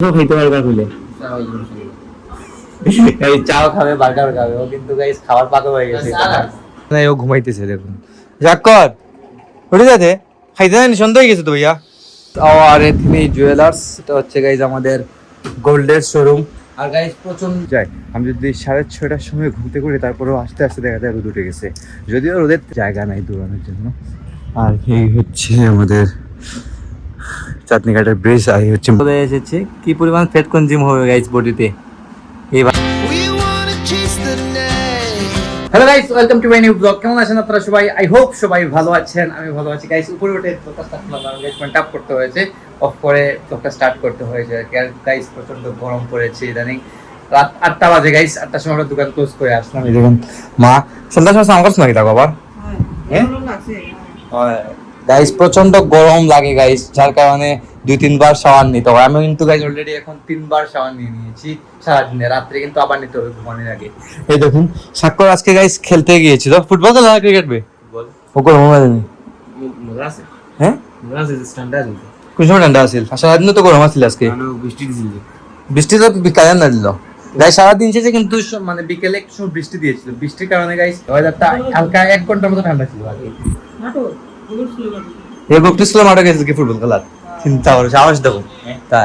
খাইতে বার্গার খুলে এই চাও খাবে বার্গার খাবে। ও কিন্তু গাইস খাবার পাকা হয়ে গেছে। না ও ঘুমাইতেছে দেখুন। জাক্কর উঠে যাতে খাইতে না সন্ধ্যা হয়ে গেছে তো ভাইয়া। ও আর এথমি জুয়েলার্স এটা হচ্ছে গাইজ আমাদের গোল্ডের শোরুম আর গাইজ প্রচণ্ড যায় আমি যদি সাড়ে ছয়টার সময় ঘুমতে করি তারপরেও আস্তে আস্তে দেখা যায় রোদ উঠে গেছে। যদিও রোদের জায়গা নাই দৌড়ানোর জন্য। আর এই হচ্ছে আমাদের চাটনি ঘাটের ব্রিজ আর এই হচ্ছে চলে এসেছে। কি পরিমাণ ফ্যাট কনজিউম হবে গাইজ বডিতে এইবার. Hello guys welcome to my new blog কেমন আছেন আপনারা সবাই? আই হোপ সবাই ভালো আছেন আমি ভালো আছি। গাইস উপরে উঠে ব্লগটা স্টার্ট করলাম গাইস পয়েন্ট আপ করতে হয়েছে। অফ করে ব্লগটা স্টার্ট করতে হয়েছে গাইস প্রচণ্ড গরম পড়েছে ইদানিং। রাত আটটা বাজে গাইস আটটার সময় আমরা দোকান ক্লোজ করে আসলাম। এই দেখুন মা সন্ধ্যার সময় স্নান করছ নাকি তা আবার হ্যাঁ। গাইস প্রচণ্ড গরম লাগে গাইস যার কারণে দুই তিনবার শাওয়ার নিতে হয়। আমি কিন্তু গাইস অলরেডি এখন তিনবার শাওয়ার নিয়ে নিয়েছি সারাদিনে। রাত্রে কিন্তু আবার নিতে হবে ঘুমানোর আগে। এই দেখুন সাক্ষর আজকে গাইস খেলতে গিয়েছিল। ফুটবল খেলা না ক্রিকেট বে? ও গরম হবে না হ্যাঁ? কোন সময় ঠান্ডা আছিল। আর সারাদিন তো গরম আছিল আজকে। বৃষ্টি বৃষ্টি তো বিকালে না দিল। গাইস সারাদিন শেষে কিন্তু মানে বিকেলে একটু বৃষ্টি দিয়েছিল। বৃষ্টির কারণে গাইস ওয়েদারটা হালকা এক ঘণ্টার মতো ঠান্ডা ছিল আগে। এই বকটি ছিল মাঠে গেছে কি ফুটবল খেলার? চিন্তা করো সাহস দেখো। তা।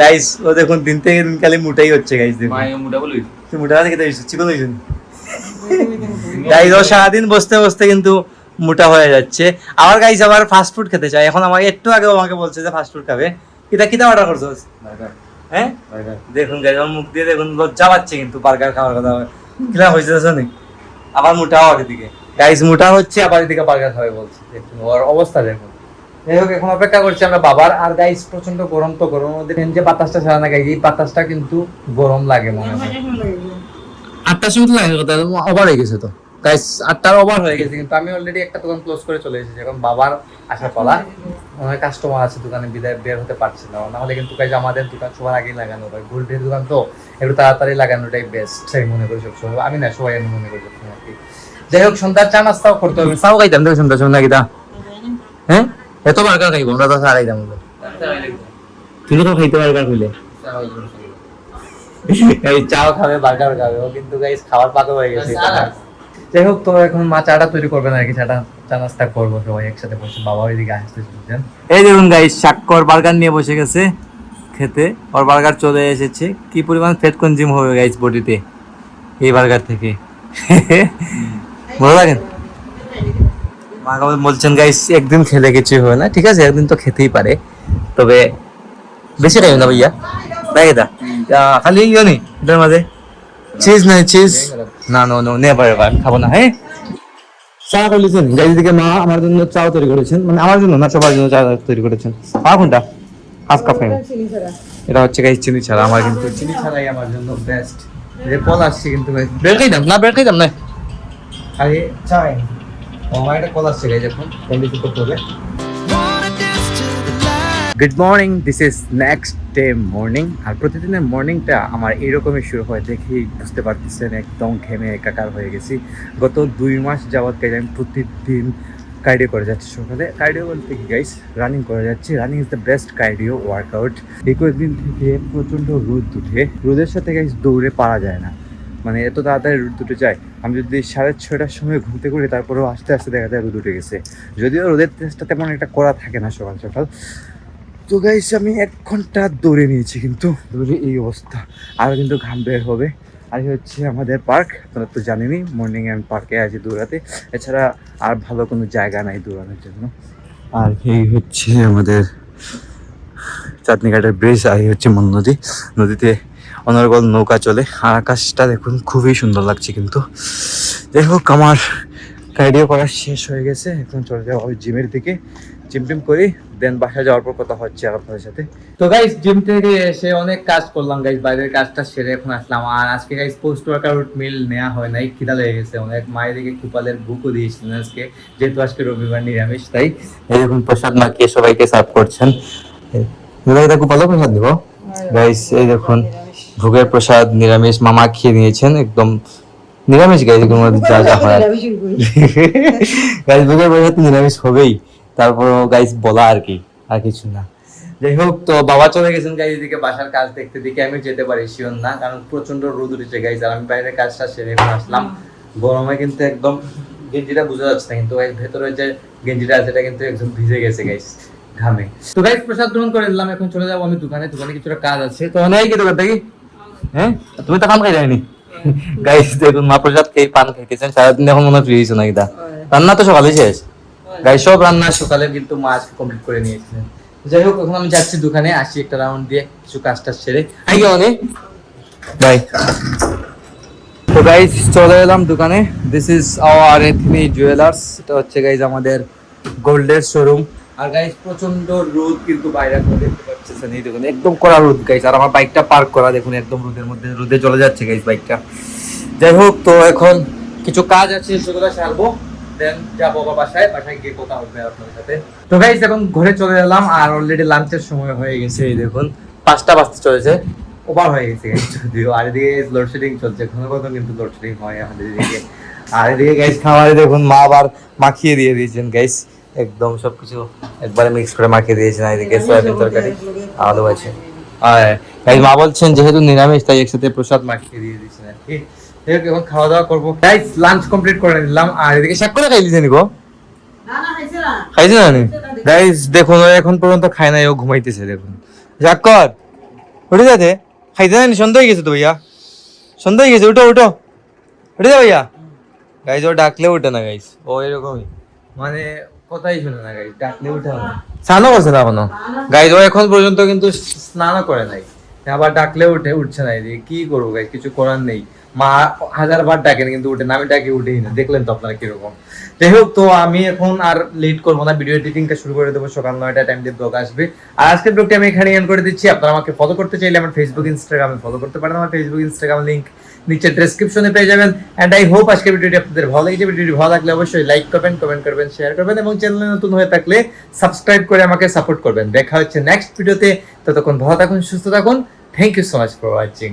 গাইস ও দেখুন দিন থেকে দিন খালি মুটাই হচ্ছে গাইস দেখুন। তুই মোটা থেকে দেখছিস চিকন হয়েছেন গাইস ও সারাদিন বসতে বসতে কিন্তু মোটা হয়ে যাচ্ছে। আবার গাইস আবার ফাস্ট ফুড খেতে চাই এখন আমাকে একটু আগে আমাকে বলছে যে ফাস্ট ফুড খাবে। কিতা কিতা অর্ডার করছ? হ্যাঁ? দেখুন গাইস আমার মুখ দিয়ে দেখুন লজ্জা পাচ্ছে কিন্তু বার্গার খাওয়ার কথা। কিলা হয়েছে জানো? আবার মোটা হওয়ার দিকে। গাইস মোটা হচ্ছে, আবার এদিকে বার্গার খাবে বলছে। ওর অবস্থা দেখুন। যাই হোক, এখন অপেক্ষা করছি আমরা বাবার। আর গাইজ প্রচণ্ড গরম তো গরম ওদের যে বাতাসটা ছাড়া না গাইজ এই বাতাসটা কিন্তু গরম লাগে মনে হয়। আটটার সময় লাগে কথা, ওভার হয়ে গেছে তো। আটটার ওভার হয়ে গেছে কিন্তু আমি অলরেডি একটা দোকান ক্লোজ করে চলে এসেছি। এখন বাবার আসার পালা। অনেক কাস্টমার আছে দোকানে বিদায় বের হতে পারছে না। নাহলে কিন্তু গাইজ আমাদের দোকান সবার আগেই লাগানো। হয় গোল্ডের দোকান তো একটু তাড়াতাড়ি লাগানোটাই বেস্ট সেই মনে করি সবসময় আমি না সবাই আমি মনে করি সবসময় আর কি। যাই হোক সন্ধ্যার চা নাস্তাও করতে হবে। চাও খাইতাম দেখো সন্ধ্যার সময় নাকি হ্যাঁ? এত বার্গার খাইব? আমরা তো সারাই দাম তুই তো খাইতে বার্গার খুলে এই চাও খাবে বার্গার খাবে। ও কিন্তু গাইস খাবার পাকা হয়ে গেছে। যাই হোক তো এখন মা চাটা তৈরি করবে না আর কি চাটা চা নাস্তা করব সবাই একসাথে বসে বাবা ওইদিকে আসতে শুনছেন এই দেখুন গাইস সাক্ষর বার্গার নিয়ে বসে গেছে খেতে ওর বার্গার চলে এসেছে। কি পরিমাণ ফ্যাট কনজিউম হবে গাইস বডিতে এই বার্গার থেকে? ভালো লাগেন? মা বলছেন গাইস একদিন খেলে কিছু হবে না ঠিক আছে একদিন তো খেতেই পারে। তবে বেশি খাইব না ভাইয়া। দা খালি ইয়ে নেই এটার মাঝে। চিজ নাই চিজ না নো নো নেভার এভার খাব না হ্যাঁ? চা করেছেন গাইজ দিকে মা আমার জন্য চা তৈরি করেছেন। মানে আমার জন্য না সবার জন্য চা তৈরি করেছেন। পা কোনটা? হাফ কাপ এটা হচ্ছে গাইজ চিনি ছাড়া আমার কিন্তু চিনি ছাড়াই আমার জন্য বেস্ট যে কল আসছে কিন্তু ব্রেড খাইতাম না ব্রেড খাইতাম না। আরে চাই। ও একটা কল আসছে গাইজ এখন কন্ডি কি করতে হবে। Good morning this is next day morning আর প্রতিদিনের মর্নিংটা আমার এরকমই শুরু হয়, দেখেই বুঝতে পারতেছেন, একদম ঘেমে একাকার হয়ে গেছি। গত দুই মাস যাওয়ার গাইজ আমি প্রতিদিন কার্ডিও করে যাচ্ছি সকালে। কার্ডিও বলতে কি গাইস রানিং করে যাচ্ছি। Running is the best cardio workout এই কয়েকদিন থেকে প্রচণ্ড রোদ উঠে। রোদের সাথে গাইস দৌড়ে পারা যায় না। মানে এত তাড়াতাড়ি রোদ উঠে যায়, আমি যদি সাড়ে ছয়টার সময় ঘুরতে করি, তারপরেও আস্তে আস্তে দেখা যায় রোদ উঠে গেছে। যদিও রোদের টেস্টটা তেমন একটা করা থাকে না সকাল সকাল। তো গাইস আমি এক ঘণ্টা দৌড়ে নিয়েছি কিন্তু, দৌড়ে এই অবস্থা। আরও কিন্তু ঘাম বের হবে। আর হচ্ছে আমাদের পার্ক আপনারা তো জানেনই মর্নিং আমি পার্কে আছি দৌড়াতে। এছাড়া আর ভালো কোনো জায়গা নাই দৌড়ানোর জন্য। আর এই হচ্ছে আমাদের চাঁদনি ঘাটের ব্রিজ আর এই হচ্ছে মন নদী। নদীতে অনর্গল নৌকা চলে। আর আকাশটা দেখুন, খুবই সুন্দর লাগছে কিন্তু। যাই হোক, আমার কার্ডিও করা শেষ হয়ে গেছে এখন চলে যাওয়া হবে জিমের দিকে। জিম টিম করি দেন বাসায় যাওয়ার পর কথা হচ্ছে আপনাদের সাথে। তো গাইস জিম থেকে এসে অনেক কাজ করলাম গাইস বাইরের কাজটা সেরে এখন আসলাম। আর আজকে গাইস পোস্ট ওয়ার্কআউট মিল নেওয়া হয় নাই খিদা লেগে গেছে অনেক। মায়ের দিকে কুপালের বুকও দিয়েছিলেন আজকে যেহেতু আজকে রবিবার নিরামিষ তাই। এই দেখুন প্রসাদ মাখিয়ে সবাইকে সার্ভ করছেন। এটা কুপালও প্রসাদ দিব? গাইস এই দেখুন ভোগের প্রসাদ নিরামিষ মামা খেয়ে নিয়েছেন একদম নিরামিষ গাইস এগুলোর মধ্যে যা যা হয় গাইস ভোগের প্রসাদ তো নিরামিষ হবেই তারপর গাইস বলা আর কি আর কিছু না। যাই হোক তো বাবা চলে গেছেন গাইজ এদিকে বাসার কাজ দেখতে দিকে আমি যেতে পারি শিওর না কারণ প্রচণ্ড রোদ উঠেছে গাইজ আর আমি বাইরের কাজটা সেরে আসলাম। গরমে কিন্তু একদম গেঞ্জিটা বোঝা যাচ্ছে না কিন্তু এর ভেতরে যে গেঞ্জিটা আছে এটা কিন্তু একদম ভিজে গেছে গাইজ ঘামে। তো গাইজ প্রসাদ গ্রহণ করে নিলাম এখন চলে যাব আমি দোকানে দোকানে কিছুটা কাজ আছে। তো অনেক দোকান থেকে হ্যাঁ? তুমি তো কাম খাই যায়নি গাইস দেখুন মা প্রসাদ খেয়ে পান খাইতেছেন সারাদিন এখন মনে ফ্রি হয়েছে নাকি দা রান্না তো সকালে শেষ। গাইস সব রান্না সকালে কিন্তু মা আজকে কমপ্লিট করে নিয়েছিলেন। যাই হোক এখন আমি যাচ্ছি দোকানে আসি একটা রাউন্ড দিয়ে কিছু কাজ টাজ সেরে। আই গে অনেক বাই তো গাইস চলে এলাম দোকানে দিস ইজ আওয়ার এথমি জুয়েলার্স এটা হচ্ছে গাইজ আমাদের গোল্ডের শোরুম আর গাইস প্রচণ্ড রোদ কিন্তু বাইরে দেখতে পাচ্ছেন। এই দেখুন, একদম কড়া রোদ গাইস আর আমার বাইকটা পার্ক করা, দেখুন, একদম রোদের মধ্যে, রোদে চলে যাচ্ছে গাইস বাইকটা যাই হোক, তো এখন কিছু কাজ আছে, সেগুলো সারবো। বাসায় গিয়ে হবে আপনার সাথে। তো গাইস এখন ঘরে চলে এলাম, আর অলরেডি লাঞ্চের সময় হয়ে গেছে, এই দেখুন। পাঁচটা বাজতে চলেছে। ওভার হয়ে গেছে যদিও। আর এদিকে লোডশেডিং চলছে কোনো কিন্তু লোডশেডিং হয় আমাদের এদিকে। আর এদিকে গাইস খাবারে দেখুন, মা আবার মাখিয়ে দিয়ে দিয়েছেন গাইস একদম সবকিছু একবারে মিক্স করে মাখিয়ে দিয়েছেন এদিকে সয়াবিন তরকারি আলু আছে। আর গাইস মা বলছেন যেহেতু নিরামিষ তাই একসাথে প্রসাদ মাখিয়ে দিয়ে দিয়েছেন আর কি। এখন খাওয়া দাওয়া করব। গাইস লাঞ্চ কমপ্লিট করে নিলাম। আর এদিকে শাক করে খাই দিয়েছেন গো? খাইছে না। গাইস দেখুন এখন পর্যন্ত খায় নাই ও ঘুমাইতেছে দেখুন। জাক্কর উঠে যাতে খাইতে না সন্ধ্যা হয়ে গেছে তো ভাইয়া। সন্ধ্যা হয়ে গেছে উঠো উঠো। উঠে যা ভাইয়া। গাইজ ও ডাকলে উঠে না গাইজ ও এরকমই। মানে কথাই শুনে না গাইজ ডাকলে উঠে না স্নানও করছে না এখনও। গাইজ ও এখন পর্যন্ত কিন্তু স্নানও করে নাই। আবার ডাকলে উঠে উঠছে না এদিকে। কি করব গাইজ কিছু করার নেই। মা হাজার বার ডাকেন কিন্তু উঠে না। আমি ডাকি উঠেই না। দেখলেন তো আপনারা কীরকম। যাই হোক তো আমি এখন আর লেট করব না। ভিডিও এডিটিংটা শুরু করে দেবো। সকাল নয়টা টাইম দিয়ে ব্লগ আসবে। আর আজকের ব্লগটি আমি এখানে এন্ড করে দিচ্ছি। আপনারা আমাকে ফলো করতে চাইলে আমার ফেসবুক ইনস্টাগ্রামে ফলো করতে পারেন। আমার ফেসবুক ইনস্টাগ্রাম লিংক নিচে ডেসক্রিপশনে পেয়ে যাবেন। এন্ড আই হোপ আজকের ভিডিওটি আপনাদের ভালো লেগেছে। ভিডিওটি ভালো লাগলে অবশ্যই লাইক করবেন কমেন্ট করবেন শেয়ার করবেন এবং চ্যানেলে নতুন হয়ে থাকলে সাবস্ক্রাইব করে আমাকে সাপোর্ট করবেন। দেখা হচ্ছে নেক্সট ভিডিওতে ততক্ষণ ভালো থাকুন, সুস্থ থাকুন। Thank you so much for watching